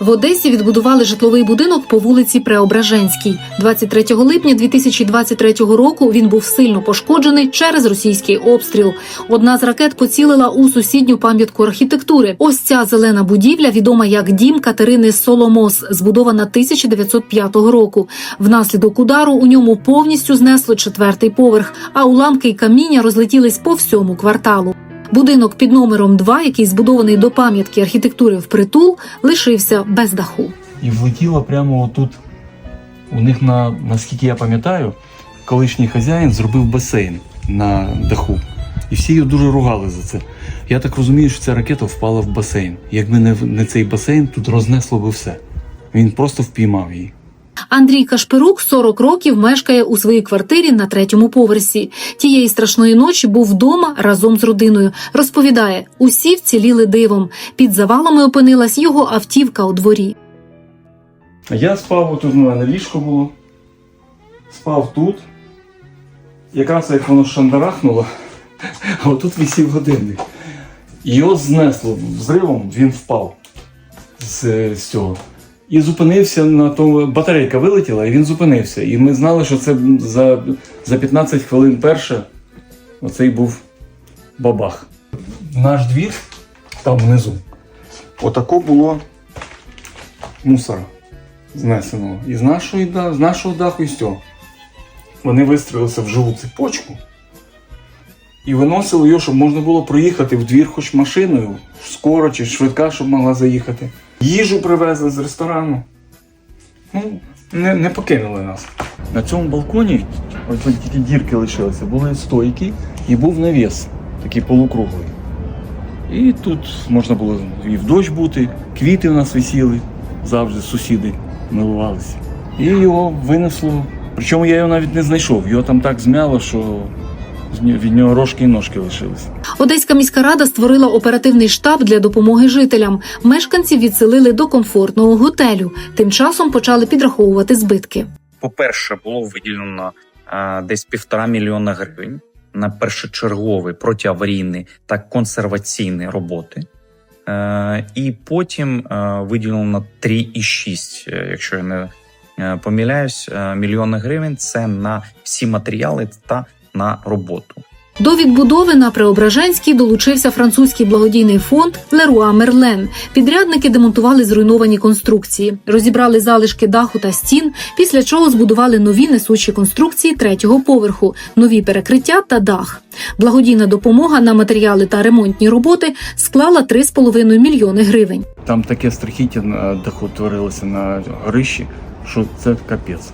В Одесі відбудували житловий будинок по вулиці Преображенській. 23 липня 2023 року він був сильно пошкоджений через російський обстріл. Одна з ракет поцілила у сусідню пам'ятку архітектури. Ось ця зелена будівля, відома як дім Катерини Соломос, збудована 1905 року. Внаслідок удару у ньому повністю знесло четвертий поверх, а уламки й каміння розлетілись по всьому кварталу. Будинок під номером 2, який збудований до пам'ятки архітектури впритул, лишився без даху. і влетіло прямо отут. У них, на, наскільки я пам'ятаю, колишній хазяїн зробив басейн на даху. І всі його дуже ругали за це. Я так розумію, що ця ракета впала в басейн. Якби не, не цей басейн, тут рознесло би все. Він просто впіймав її. Андрій Кашпирук 40 років мешкає у своїй квартирі на третьому поверсі. Тієї страшної ночі був вдома разом з родиною. Розповідає, усі вціліли дивом. Під завалами опинилась його автівка у дворі. Я спав, отут у мене ліжко було. Спав тут. Якраз як воно шандарахнуло, а отут висів годинник. Його знесло взривом, він впав з, з цього. І зупинився на тому. Батарейка вилетіла, і він зупинився. І ми знали, що це за, за 15 хвилин перше оцей був бабах. Наш двір там внизу. Отако було мусора знесеного. І з, нашої, да- з нашого даху, і з цього. Вони вистрілилися в живу цепочку і виносили його, щоб можна було проїхати в двір хоч машиною, скоро чи швидка, щоб могла заїхати. Їжу привезли з ресторану. Ну, не, не покинули нас. На цьому балконі, ось тільки дірки лишилися, були стойки і був навіс, такий полукруглий. І тут можна було і в дощ бути, квіти у нас висіли, завжди сусіди милувалися. І його винесло. Причому я його навіть не знайшов. Його там так змяло, що від нього рожки і ножки лишилися. Одеська міська рада створила оперативний штаб для допомоги жителям. Мешканців відселили до комфортного готелю. Тим часом почали підраховувати збитки. По-перше, було виділено е, десь півтора мільйона гривень на першочергові протиаварійні та консерваційні роботи. Е, і потім е, виділено 3,6, е, якщо я не помиляюсь, мільйони гривень це на всі матеріали та на роботу. До відбудови на Преображенській долучився французький благодійний фонд Леруа Мерлен. Підрядники демонтували зруйновані конструкції, розібрали залишки даху та стін, після чого збудували нові несучі конструкції третього поверху, нові перекриття та дах. Благодійна допомога на матеріали та ремонтні роботи склала 3,5 мільйони гривень. Там таке страхіття на даху творилося на горищі, що це капець.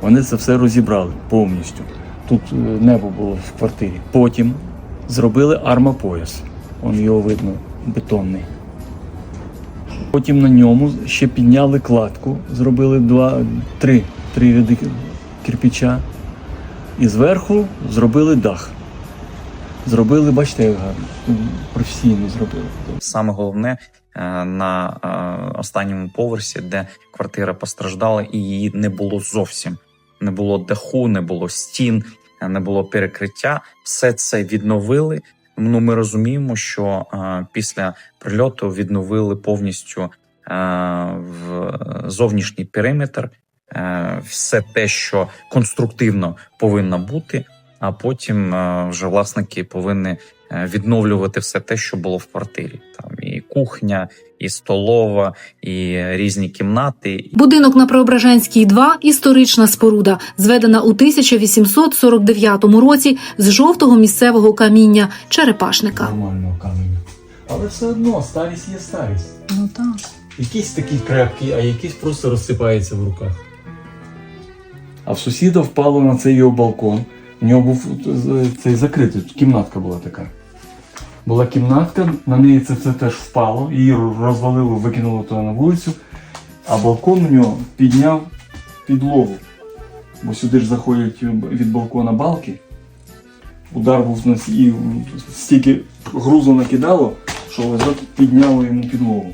Вони це все розібрали повністю. Тут е, небо було в квартирі. Потім зробили армопояс. Он його видно, бетонний. Потім на ньому ще підняли кладку, зробили два, три, три ряди кирпича. І зверху зробили дах. Зробили, бачите, як гарно. Професійно зробили. Саме головне е, на е, останньому поверсі, де квартира постраждала, і її не було зовсім. Не було даху, не було стін, е, не було перекриття. Все це відновили. Ну, ми розуміємо, що е, після прильоту відновили повністю е, в зовнішній периметр, е, все те, що конструктивно повинно бути. А потім е, вже власники повинні е, відновлювати все те, що було в квартирі. Там і кухня, і столова, і різні кімнати. Будинок на Преображенській 2 – історична споруда, зведена у 1849 році з жовтого місцевого каміння черепашника. нормального каменю. Але все одно старість є старість. Ну так. Якийсь такий крепкий, а якийсь просто розсипається в руках. А в сусіда впало на цей його балкон. У нього був е, цей закритий, тут кімнатка була така. Була кімнатка, на неї це все теж впало, її розвалило, викинуло туди на вулицю, а балкон у нього підняв підлогу. Бо сюди ж заходять від балкона балки. Удар був на с- і стільки грузу накидало, що ось підняло йому підлогу.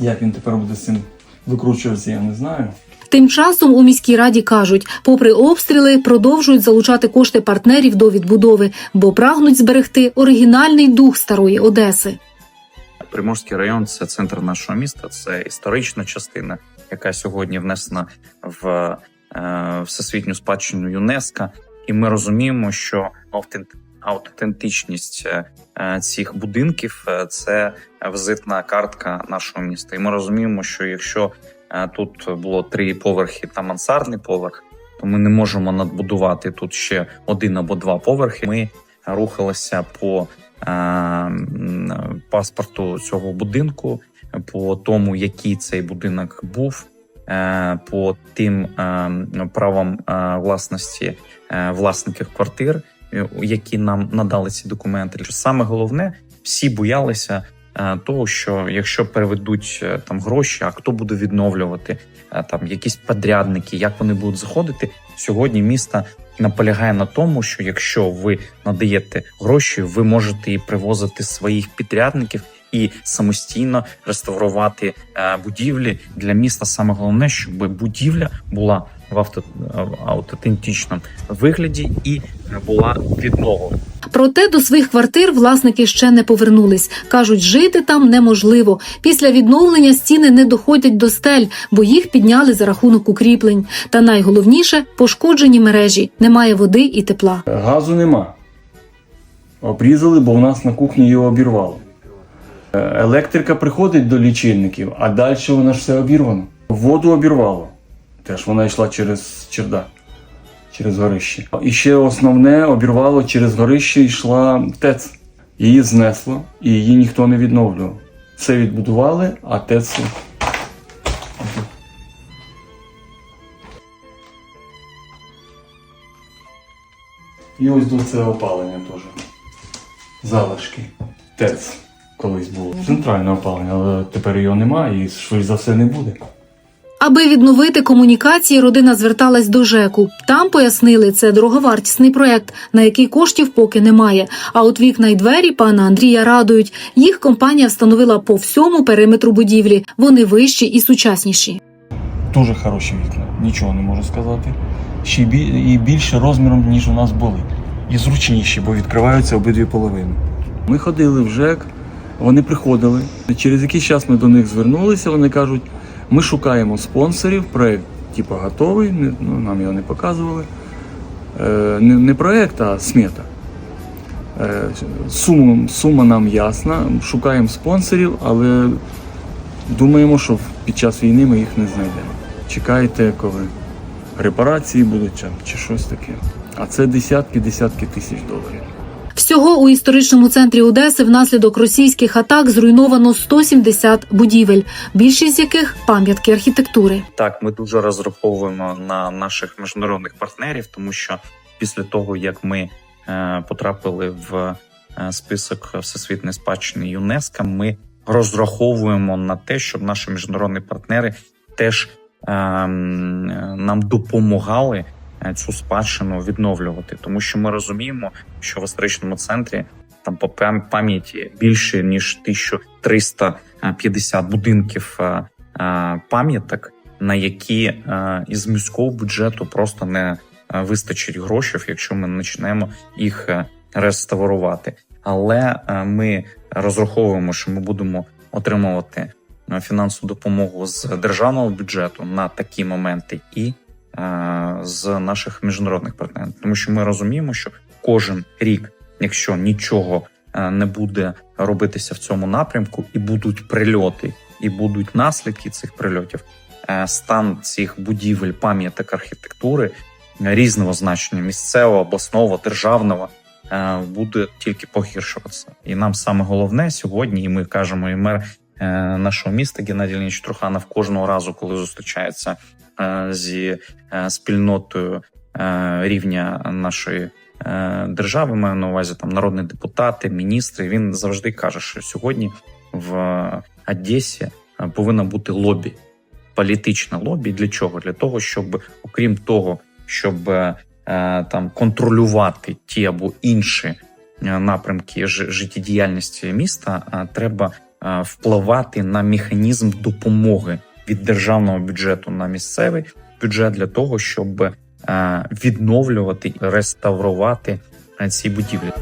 Як він тепер буде з цим викручуватися, я не знаю. Тим часом у міській раді кажуть, попри обстріли, продовжують залучати кошти партнерів до відбудови, бо прагнуть зберегти оригінальний дух старої Одеси. Приморський район це центр нашого міста, це історична частина, яка сьогодні внесена в е, всесвітню спадщину ЮНЕСКО. І ми розуміємо, що аутентичність е, е, цих будинків це візитна картка нашого міста. І ми розуміємо, що якщо тут було три поверхи та мансардний поверх, то ми не можемо надбудувати тут ще один або два поверхи. Ми рухалися по паспорту цього будинку, по тому, який цей будинок був, е, по тим е, правам е, власності власників квартир, які нам надали ці документи. Саме головне, всі боялися. Е, Того, що якщо переведуть е, там гроші, а хто буде відновлювати е, там якісь подрядники, як вони будуть заходити сьогодні? Місто наполягає на тому, що якщо ви надаєте гроші, ви можете і привозити своїх підрядників і самостійно реставрувати будівлі для міста. Саме головне, щоб будівля була в авто аутентичному вигляді і була відновлена. Проте до своїх квартир власники ще не повернулись. кажуть, жити там неможливо. Після відновлення стіни не доходять до стель, бо їх підняли за рахунок укріплень. Та найголовніше пошкоджені мережі. Немає води і тепла. Газу нема. Обрізали, бо в нас на кухні його обірвало. Е, Електрика приходить до лічильників, а далі вона ж все обірвано. Воду обірвало. Теж вона йшла через чердак, через горище. І ще основне обірвало через горище йшла ТЕЦ. Її знесло і її ніхто не відновлював. Все відбудували, а ТЕЦ. І ось до це опалення теж. Залишки. ТЕЦ колись було. Центральне опалення, але тепер його немає і швидше за все не буде. Аби відновити комунікації, родина зверталась до ЖЕКу. Там пояснили, це дороговартісний проект, на який коштів поки немає. А от вікна й двері пана Андрія радують. Їх компанія встановила по всьому периметру будівлі. Вони вищі і сучасніші. Дуже хороші вікна, нічого не можу сказати. Ще і більше розміром, ніж у нас були. І зручніші, бо відкриваються обидві половини. Ми ходили в ЖЕК, вони приходили. Через якийсь час ми до них звернулися, вони кажуть, ми шукаємо спонсорів, проєкт типу, готовий, ну, нам його не показували. Е, не, не проєкт, а смета. Е, сума, сума нам ясна, шукаємо спонсорів, але думаємо, що під час війни ми їх не знайдемо. Чекайте, коли репарації будуть чи, щось таке. А це десятки-десятки тисяч доларів. Всього у історичному центрі Одеси внаслідок російських атак зруйновано 170 будівель, більшість з яких пам'ятки архітектури. Так, ми дуже розраховуємо на наших міжнародних партнерів, тому що після того як ми е, потрапили в е, список всесвітньої спадщини ЮНЕСКО, ми розраховуємо на те, щоб наші міжнародні партнери теж е, е, нам допомагали цю спадщину відновлювати, тому що ми розуміємо, що в історичному центрі там по пам'яті більше ніж 1350 будинків е, е, пам'яток, на які е, із міського бюджету просто не е, вистачить грошей, якщо ми почнемо їх е, реставрувати. Але е, ми розраховуємо, що ми будемо отримувати е, фінансову допомогу з державного бюджету на такі моменти і е, з наших міжнародних партнерів, тому що ми розуміємо, що кожен рік, якщо нічого е, не буде робитися в цьому напрямку, і будуть прильоти, і будуть наслідки цих прильотів, е, стан цих будівель, пам'яток архітектури е, різного значення місцевого, обласного, державного. е, Буде тільки погіршуватися, і нам саме головне сьогодні, і ми кажемо, і мер е, нашого міста Геннадій Леонідович Труханов кожного разу, коли зустрічається е, зі е, спільнотою е, рівня нашої е, держави, маю на увазі там народні депутати, міністри. Він завжди каже, що сьогодні в Одесі е, повинно бути лобі, політичне лобі. Для чого? Для того, щоб окрім того, щоб е, там контролювати ті або інші е, напрямки життєдіяльності міста, е, треба е, впливати на механізм допомоги від державного бюджету на місцевий бюджет для того, щоб е, відновлювати реставрувати ці будівлі.